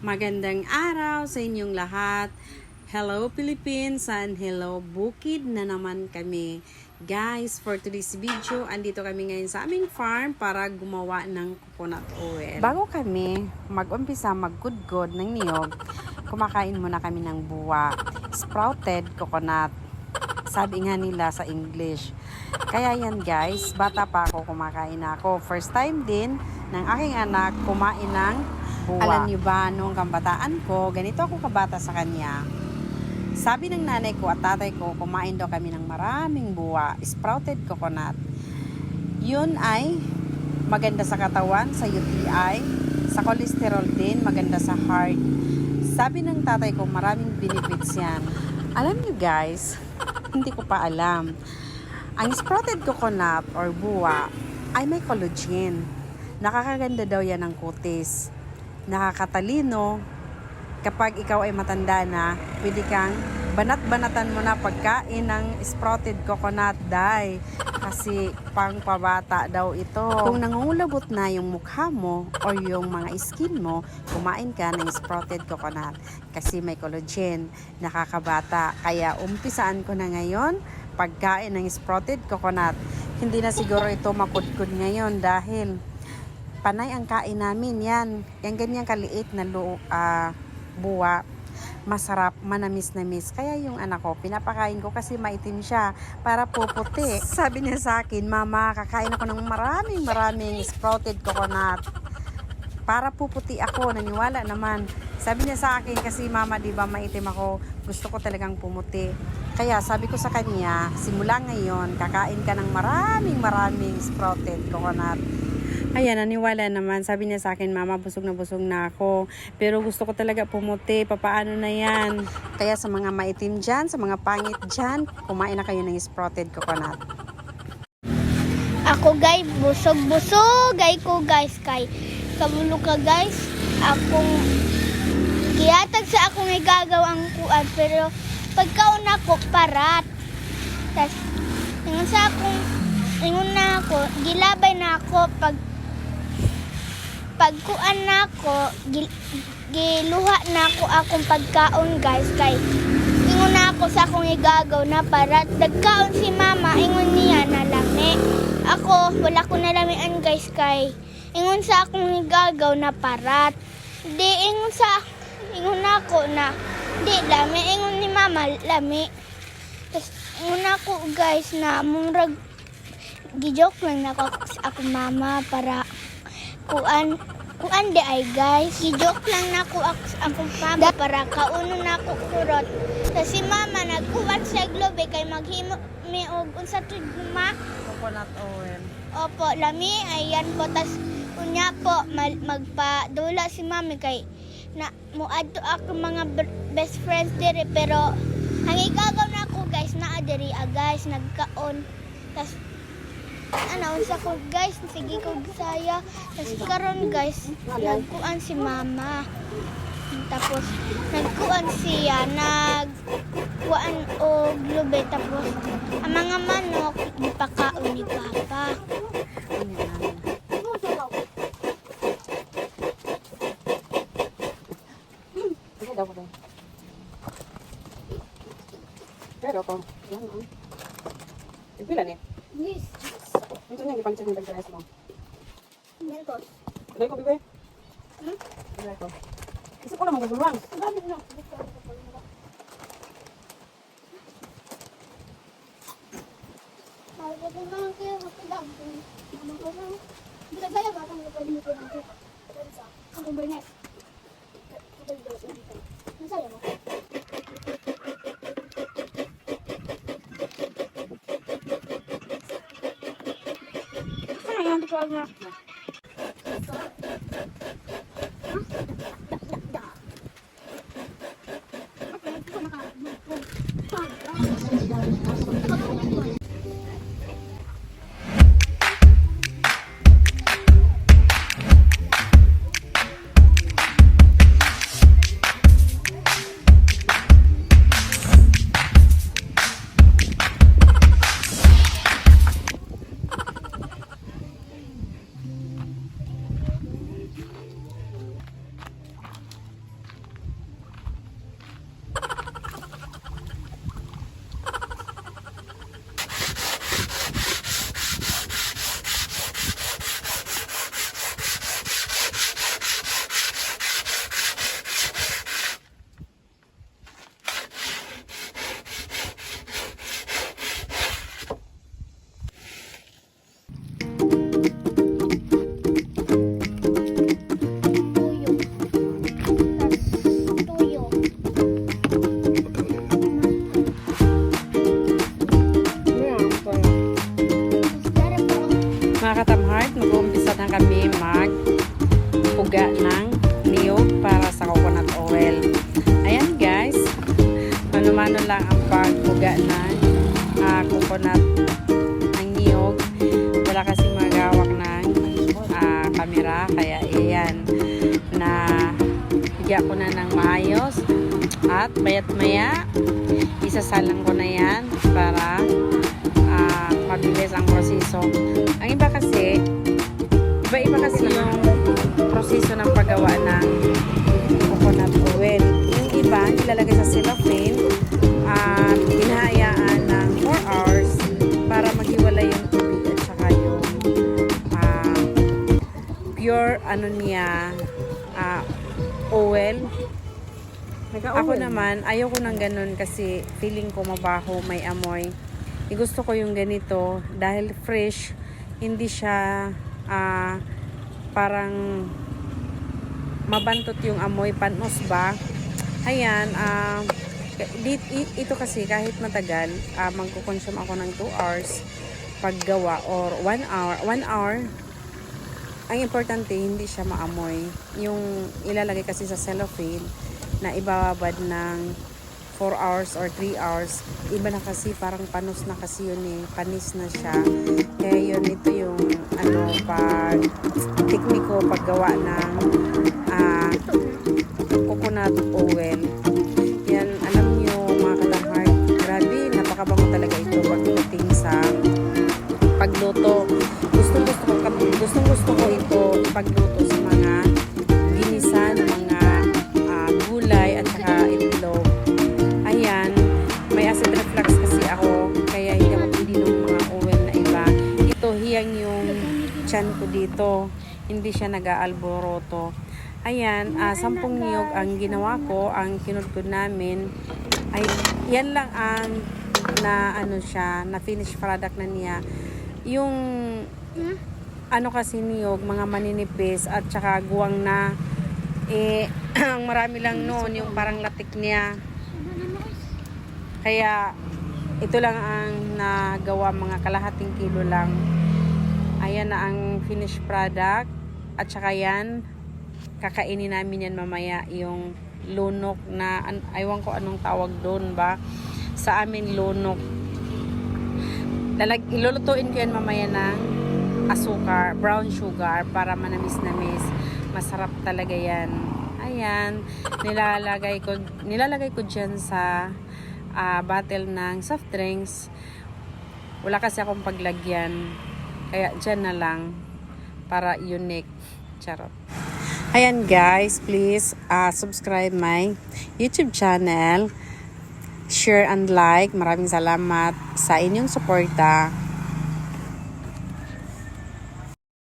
Magandang araw sa inyong lahat. Hello Philippines and hello Bukid na naman kami. Guys, for today's video, andito kami ngayon sa aming farm para gumawa ng coconut oil. Bago kami mag-umpisa mag-good-good ng niyog, kumakain muna kami ng buwa. Sprouted coconut. Sabi nga nila sa English. Kaya yan guys, bata pa ako kumakain ako. First time din ng aking anak kumain ng buwa. Alam niyo ba, nung kambataan ko, ganito ako kabata sa kanya. Sabi ng nanay ko at tatay ko, kumain daw kami ng maraming buwa, sprouted coconut. Yun ay maganda sa katawan, sa UTI, sa cholesterol din, maganda sa heart. Sabi ng tatay ko, maraming benefits yan. Alam niyo guys, hindi ko pa alam. Ang sprouted coconut or buwa ay may collagen. Nakakaganda daw yan ng kutis. Nakakatalino. Kapag ikaw ay matanda na, pwede kang banat-banatan mo na pagkain ng sprouted coconut dye. Kasi pang pabata daw ito. Kung nangungulabot na yung mukha mo or yung mga skin mo, kumain ka ng sprouted coconut. Kasi may collagen, nakakabata. Kaya umpisaan ko na ngayon pagkain ng sprouted coconut. Hindi na siguro ito makudkud ngayon dahil panay ang kain namin yan. Yung ganyang kaliit na lo, ah, buwa. Masarap, manamis-namis. Kaya yung anak ko, pinapakain ko kasi maitim siya para puputi. Sabi niya sa akin, Mama, kakain ako ng maraming maraming sprouted coconut. Para puputi ako, naniwala naman. Sabi niya sa akin, kasi mama, di ba maitim ako, gusto ko talagang pumuti. Kaya sabi ko sa kanya, simula ngayon, kakain ka ng maraming maraming sprouted coconut. Ayan, naniwala naman. Sabi niya sa akin, Mama, busog na busog na ako. Pero gusto ko talaga pumuti. Papaano na yan? Kaya sa mga maitim dyan, sa mga pangit dyan, kumain na kayo ng sprouted coconut. Ako guys, busog-busog ay ko guys kay kabulo ka guys. Akong giyatag sa akong igagawang kuan pero pagkaon ako parat. Tas ingon sa akong ingon na ako, gilabay na ako pag pagkuan na ako, gil, giluha na ako akong pagkaon guys kay ingon na ako sa akong igagaw na parat. Nagkaon si mama, ingon niya na lami. Ako, wala ko nalamian guys kay ingon sa akong igagaw na parat. Di ingon sa ingon na ako na di lami ingon ni mama lami. Tapos ingon ako guys na murag gijoke lang ako sa akong mama para kuan kuan di ay guys gijoke lang na ako ako sa akong mama para kauno na ako kurot. Tapos si mama nagkuwan sa globe kay maghimo mi og unsa tud ma Coconut oil. Opo, lami, ayan po. Tas, kunya po, mal- magpadula si mami kay na muadto ako mga br- best friends dire pero ang igagaw na ako guys na diri ah, guys nagkaon tas ano unsa ko guys sige ko saya. Tas karon guys nagkuan si mama. Tapos nagkuan siya nag kuan og lube tapos ang mga manok gipakaon ni papa Ayan. Sige daw ko. Pero ko, yan ah. Pila ni? yes Ito na ipang check ng pagkakas mo. mentos Dali ko bibe. Hmm? Dali ko. Isa ko lang magulurang. Grabe na. Ay, pwede naman kayo magpagdag. Naman ko lang. Bila gaya ba kung pwede mo ko lang ko? Ang Burnett. Masaya mo? Ay, ang coconut ang niyog. Wala kasi magawak ng ah, camera. Kaya iyan na higya ko na ng maayos. At mayat maya, isasalang ko na yan para ah, mabilis ang proseso. Ang iba kasi, iba-iba kasi yung proseso ng paggawa ng coconut oil. Yung iba, nilalagay sa cellophane pure ano niya ah, oil. Ako naman, ayoko ng ganun kasi feeling ko mabaho, may amoy. Eh, gusto ko yung ganito dahil fresh, hindi siya ah, parang mabantot yung amoy panos ba. Ayan, ah, di- i- ito kasi kahit matagal, ah, magkukonsume ako ng 2 hours paggawa or 1 hour. 1 hour, ang importante hindi siya maamoy. Yung ilalagay kasi sa cellophane na ibababad ng 4 hours or 3 hours, iba na kasi parang panos na kasi yun eh, panis na siya. Kaya yun, ito yung ano, pag tekniko paggawa ng ah, coconut oil. Dito. Hindi siya nag-aalboroto. Ayan, ah, sampung niyog ang ginawa ko, ang kinudkod namin. Ay, yan lang ang na ano siya, na finished product na niya. Yung ano kasi niyog, mga maninipis at saka guwang na eh, ang marami lang noon, yung parang latik niya. Kaya, ito lang ang nagawa mga kalahating kilo lang. Ayan na ang finished product. At saka yan, kakainin namin yan mamaya yung lunok na, an, aywan ko anong tawag doon ba. Sa amin, lunok. Lalag, ilulutuin ko yan mamaya ng asukar, brown sugar para manamis-namis. Masarap talaga yan. Ayan, nilalagay ko nilalagay ko diyan sa ah, bottle ng soft drinks. Wala kasi akong paglagyan. Kaya diyan na lang para unique. Charot. Ayan guys, please ah, subscribe my YouTube channel. Share and like. Maraming salamat sa inyong suporta.